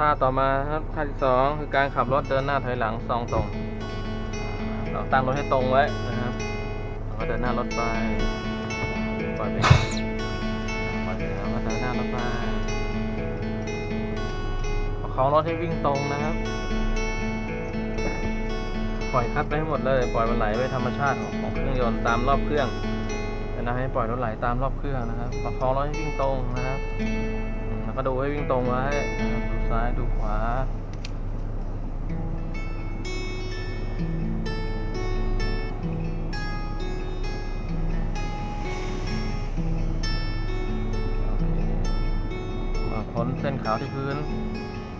ท่าต่อมาครับท่าที่สองคือการขับรถเดินหน้าถอยหลังสองตรง เราตั้งรถให้ตรงไว้นะครับเราก็เดินหน้ารถไปปล่อยไปปล่อยไปแล้วก็เดินหน้ารถไปประคองรถให้วิ่งตรงนะครับ ปล่อยคัดไปให้หมดเลย ปล่อยมันไหลไปธรรมชาติของของเครื่องยนต์ตามรอบเครื่องนะให้ปล่อยรถไหลตามรอบเครื่องนะครับ ประคองรถให้วิ่งตรงนะครับ ก็ดูให้วิ่งตรงไว้ดูซ้ายดูขวาพ้นเส้นขาวที่พื้น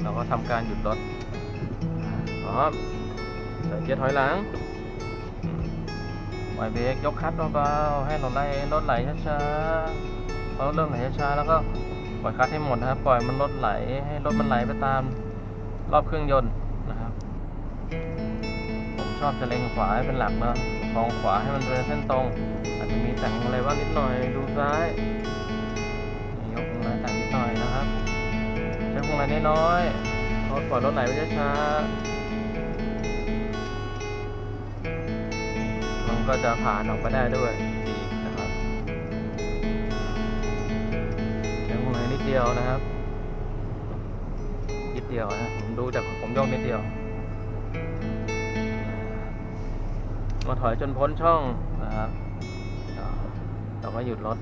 เราก็ทำการหยุดรถพร้อมใส่เกียร์ถอยหลังปล่อยเบรกยกคลัตช์เบาๆให้รถไหลรถไหลช้าๆพอรถเริ่มไหลช้าๆแล้วก็ ปล่อยคลัตช์ให้หมดนะครับ ปล่อยมันรถไหลให้รถมันไหลไปตามรอบเครื่องยนต์นะครับ ผมชอบจะเล็งขวาให้เป็นหลักเนอะมองขวาให้มันเป็นเส้นตรง อาจจะมีแต่งอะไรบ้างนิดหน่อย ดูซ้ายยกพวงมาลัยแต่งนิดหน่อยนะครับ ใช้พวงมาลัยน้อยๆรถปล่อยรถไหลไปช้าๆมันก็จะผ่านออกไปได้ด้วย เดียวนะครับนิดเดียวนะผมดูจากผมโยกนิดเดียว มาถอยจนพ้นช่องนะครับเราก็หยุดรถ